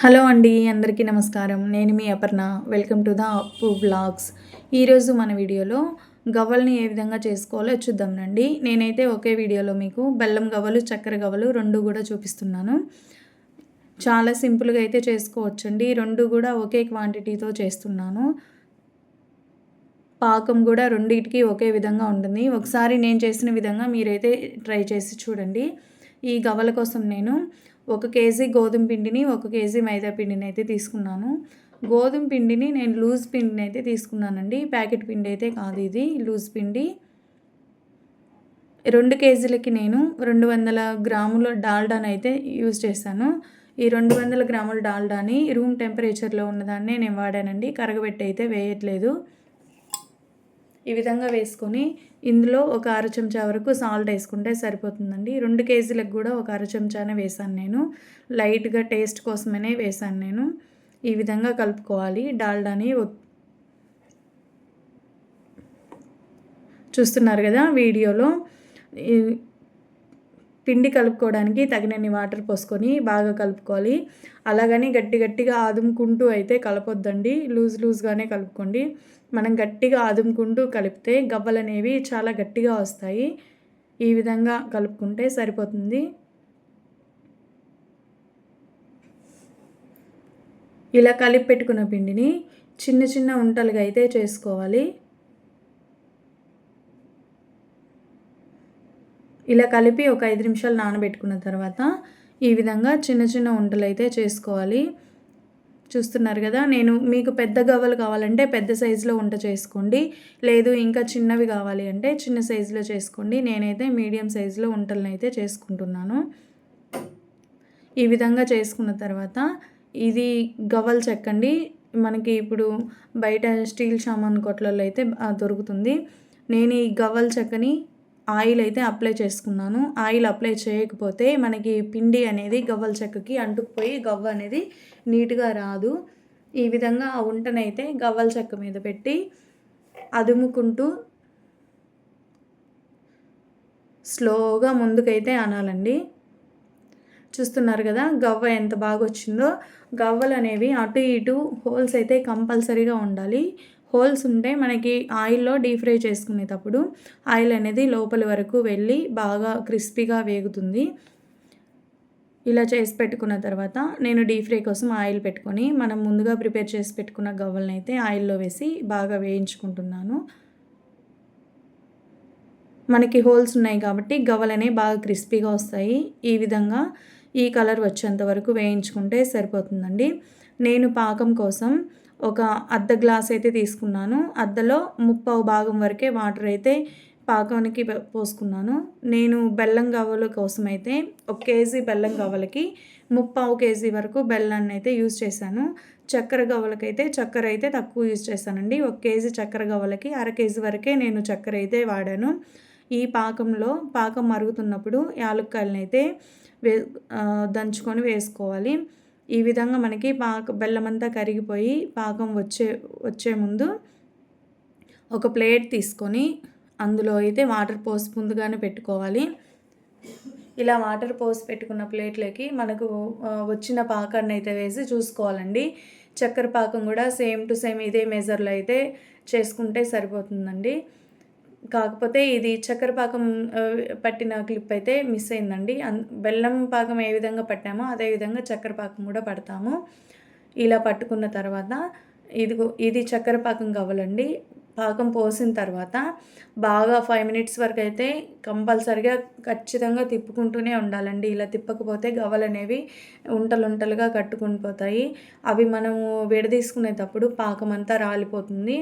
Hello అండి అందరికీ నమస్కారం. నేను మీ Aparna. Welcome to the Appu blogs ఈరోజు మన వీడియోలో గవ్వల్ని ఏ విధంగా చేసుకోవాలో చూద్దాంనండి నేనైతే ఒకే వీడియోలో మీకు బెల్లం గవ్వలు చక్కెర గవ్వలు రెండు కూడా చూపిస్తున్నాను. చాలా సింపుల్గా అయితే చేసుకోవచ్చండి. రెండు కూడా ఒకే క్వాంటిటీతో చేస్తున్నాను. పాకం కూడా రెండింటికి ఒకే విధంగా ఉంటుంది. ఒకసారి నేను చేసిన విధంగా మీరైతే ట్రై చేసి చూడండి. ఈ గవ్వల కోసం నేను ఒక కేజీ గోధుమ పిండిని ఒక కేజీ మైదా పిండిని అయితే తీసుకున్నాను. గోధుమ పిండిని నేను లూజ్ పిండిని అయితే తీసుకున్నానండి. ప్యాకెట్ పిండి అయితే కాదు ఇది లూజ్ పిండి. రెండు కేజీలకి నేను రెండు వందల గ్రాముల డాల్డాని అయితే యూజ్ చేశాను. ఈ రెండు వందల గ్రాముల డాల్డాని రూమ్ టెంపరేచర్లో ఉన్నదాన్నే నేను వాడానండి. కరగబెట్టి అయితే వేయట్లేదు. ఈ విధంగా వేసుకొని ఇందులో ఒక అర చెంచా వరకు సాల్ట్ వేసుకుంటే సరిపోతుందండి. రెండు కేజీలకు కూడా ఒక అర చెంచానే వేసాను నేను. లైట్గా టేస్ట్ కోసమనే వేసాను నేను. ఈ విధంగా కలుపుకోవాలి. డాల్డాని చూస్తున్నారు కదా వీడియోలో. పిండి కలుపుకోవడానికి తగినన్ని వాటర్ పోసుకొని బాగా కలుపుకోవాలి. అలాగని గట్టి గట్టిగా ఆదుముకుంటూ అయితే కలపొద్దండి. లూజ్ లూజ్గానే కలుపుకోండి. మనం గట్టిగా ఆదుముకుంటూ కలిపితే గవ్వలు అనేవి చాలా గట్టిగా వస్తాయి. ఈ విధంగా కలుపుకుంటే సరిపోతుంది. ఇలా కలిపి పెట్టుకున్న పిండిని చిన్న చిన్న ఉంటలుగా అయితే చేసుకోవాలి. ఇలా కలిపి ఒక ఐదు నిమిషాలు నానబెట్టుకున్న తర్వాత ఈ విధంగా చిన్న చిన్న వంటలు అయితే చేసుకోవాలి. చూస్తున్నారు కదా నేను మీకు పెద్ద గవ్వలు కావాలంటే పెద్ద సైజులో వంట చేసుకోండి. లేదు ఇంకా చిన్నవి కావాలి అంటే చిన్న సైజులో చేసుకోండి. నేనైతే మీడియం సైజులో వంటలను అయితే చేసుకుంటున్నాను. ఈ విధంగా చేసుకున్న తర్వాత ఇది గవ్వలు చెక్కండి మనకి ఇప్పుడు బయట స్టీల్ సామాన్ కొట్లలో అయితే దొరుకుతుంది. నేను ఈ గవ్వల చెక్కని ఆయిల్ అయితే అప్లై చేసుకున్నాను. ఆయిల్ అప్లై చేయకపోతే మనకి పిండి అనేది గవ్వల చెక్కకి అంటుకుపోయి గవ్వ అనేది నీట్గా రాదు. ఈ విధంగా ఆ ఉంటనైతే గవ్వల చెక్క మీద పెట్టి అదుముకుంటూ స్లోగా ముందుకైతే అనాలండి. చూస్తున్నారు కదా గవ్వ ఎంత బాగా వచ్చిందో గవ్వలు అనేవి అటు ఇటు హోల్స్ అయితే కంపల్సరీగా ఉండాలి. హోల్స్ ఉంటే మనకి ఆయిల్లో డీప్ ఫ్రై చేసుకునేటప్పుడు ఆయిల్ అనేది లోపలి వరకు వెళ్ళి బాగా క్రిస్పీగా వేగుతుంది. ఇలా చేసి పెట్టుకున్న తర్వాత నేను డీప్ ఫ్రై కోసం ఆయిల్ పెట్టుకొని మనం ముందుగా ప్రిపేర్ చేసి పెట్టుకున్న గవ్వలను అయితే ఆయిల్లో వేసి బాగా వేయించుకుంటున్నాను. మనకి హోల్స్ ఉన్నాయి కాబట్టి గవ్వలనే బాగా క్రిస్పీగా వస్తాయి. ఈ విధంగా ఈ కలర్ వచ్చేంత వరకు వేయించుకుంటే సరిపోతుందండి. నేను పాకం కోసం ఒక అర్ధ గ్లాస్ అయితే తీసుకున్నాను. అర్ధలో ముప్పావు భాగం వరకే వాటర్ అయితే పాకానికి పోసుకున్నాను. నేను బెల్లం గవ్వల కోసం అయితే ఒక కేజీ బెల్లం గవ్వలకి ముప్పావు కేజీ వరకు బెల్లాన్ని అయితే యూజ్ చేశాను. చక్కెర గవ్వలకైతే చక్కెర అయితే తక్కువ యూజ్ చేశానండి. ఒక కేజీ చక్కెర గవ్వలకి అర కేజీ వరకే నేను చక్కెర అయితే వాడాను. ఈ పాకంలో పాకం మరుగుతున్నప్పుడు యాలక్కాయలను అయితే వే దంచుకొని వేసుకోవాలి. ఈ విధంగా మనకి పాక బెల్లం అంతా కరిగిపోయి పాకం వచ్చే వచ్చే ముందు ఒక ప్లేట్ తీసుకొని అందులో అయితే వాటర్ పోసి ముందుగానే పెట్టుకోవాలి. ఇలా వాటర్ పోసి పెట్టుకున్న ప్లేట్లకి మనకు వచ్చిన పాకాన్ని అయితే వేసి చూసుకోవాలండి. చక్కెర పాకం కూడా సేమ్ టు సేమ్ ఇదే మెజర్లో అయితే చేసుకుంటే సరిపోతుందండి. కాకపోతే ఇది చక్కెర పాకం పట్టిన క్లిప్ అయితే మిస్ అయిందండి. బెల్లం పాకం ఏ విధంగా పట్టామో అదే విధంగా చక్కెర పాకం కూడా పడతాము. ఇలా పట్టుకున్న తర్వాత ఇదిగో ఇది చక్కెర పాకం కావాలండి పాకం పోసిన తర్వాత బాగా ఫైవ్ మినిట్స్ వరకు అయితే కంపల్సరిగా ఖచ్చితంగా తిప్పుకుంటూనే ఉండాలండి. ఇలా తిప్పకపోతే గవ్వలు అనేవి ఉంటలు ఉంటలుగా కట్టుకుని పోతాయి. అవి మనము విడదీసుకునేటప్పుడు పాకం అంతా రాలిపోతుంది.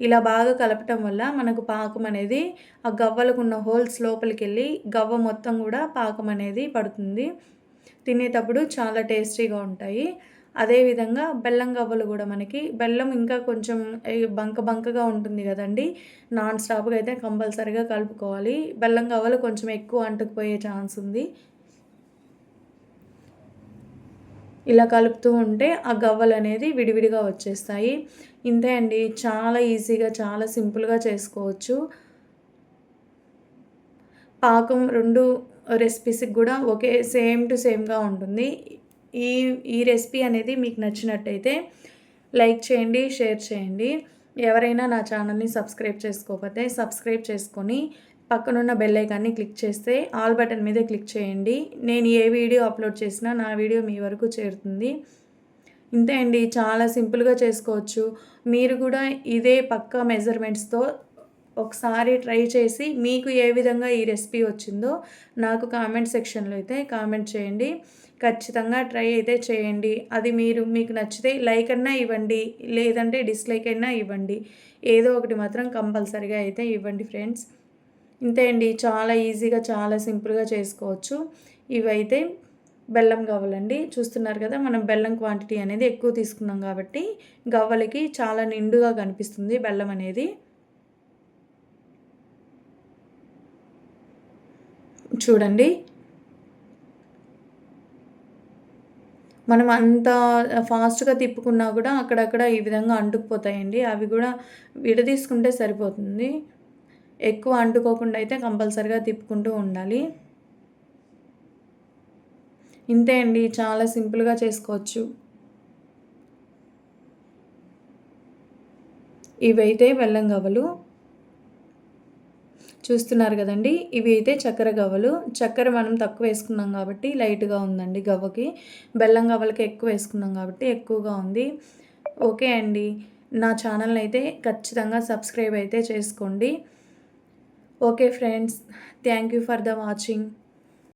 ఇలా బాగా కలపటం వల్ల మనకు పాకం అనేది ఆ గవ్వలకు ఉన్న హోల్స్ లోపలికి వెళ్ళి గవ్వ మొత్తం కూడా పాకం అనేది పడుతుంది. తినేటప్పుడు చాలా టేస్టీగా ఉంటాయి. అదేవిధంగా బెల్లం గవ్వలు కూడా మనకి బెల్లం ఇంకా కొంచెం బంక బంకగా ఉంటుంది కదండి. నాన్ స్టాప్గా అయితే కంపల్సరీగా కలుపుకోవాలి. బెల్లం గవ్వలు కొంచెం ఎక్కువ అంటుకుపోయే ఛాన్స్ ఉంది. ఇలా కలుపుతూ ఉంటే ఆ గవ్వలు అనేది విడివిడిగా వచ్చేస్తాయి. ఇంతే అండి. చాలా ఈజీగా చాలా సింపుల్గా చేసుకోవచ్చు. పాకం రెండు రెసిపీస్కి కూడా ఒకే సేమ్ టు సేమ్గా ఉంటుంది. ఈ ఈ రెసిపీ అనేది మీకు నచ్చినట్టయితే లైక్ చేయండి షేర్ చేయండి. ఎవరైనా నా ఛానల్ని సబ్స్క్రైబ్ చేసుకోకపోతే సబ్స్క్రైబ్ చేసుకొని పక్కనున్న బెల్ ఐకాన్ని క్లిక్ చేస్తే ఆల్ బటన్ మీద క్లిక్ చేయండి. నేను ఏ వీడియో అప్లోడ్ చేసినా నా వీడియో మీ వరకు చేరుతుంది. ఇంతే అండి. చాలా సింపుల్గా చేసుకోవచ్చు. మీరు కూడా ఇదే పక్క మెజర్మెంట్స్తో ఒకసారి ట్రై చేసి మీకు ఏ విధంగా ఈ రెసిపీ వచ్చిందో నాకు కామెంట్ సెక్షన్లో అయితే కామెంట్ చేయండి. ఖచ్చితంగా ట్రై అయితే చేయండి. అది మీరు మీకు నచ్చితే లైక్ అన్నా ఇవ్వండి లేదంటే డిస్లైక్ అయినా ఇవ్వండి. ఏదో ఒకటి మాత్రం కంపల్సరిగా అయితే ఇవ్వండి ఫ్రెండ్స్. ఇంతే అండి. చాలా ఈజీగా చాలా సింపుల్గా చేసుకోవచ్చు. ఇవైతే బెల్లం గవ్వలండి. చూస్తున్నారు కదా మనం బెల్లం క్వాంటిటీ అనేది ఎక్కువ తీసుకున్నాం కాబట్టి గవ్వలకి చాలా నిండుగా కనిపిస్తుంది బెల్లం అనేది. చూడండి. మనం అంత ఫాస్ట్గా తిప్పుకున్నా కూడా అక్కడక్కడ ఈ విధంగా అంటుకుపోతాయండి. అవి కూడా విడదీసుకుంటే సరిపోతుంది. ఎక్కువ అంటుకోకుండా అయితే కంపల్సరిగా తిప్పుకుంటూ ఉండాలి. ఇంతే అండి. చాలా సింపుల్గా చేసుకోవచ్చు. ఇవైతే బెల్లం గవ్వలు చూస్తున్నారు కదండి. ఇవి అయితే చక్కెర గవ్వలు. చక్కెర మనం తక్కువ వేసుకున్నాం కాబట్టి లైట్గా ఉందండి గవ్వకి. బెల్లం గవ్వలకి ఎక్కువ వేసుకున్నాం కాబట్టి ఎక్కువగా ఉంది. ఓకే అండి. నా ఛానల్ని అయితే ఖచ్చితంగా సబ్స్క్రైబ్ అయితే చేసుకోండి. Okay friends. Thank you for the watching.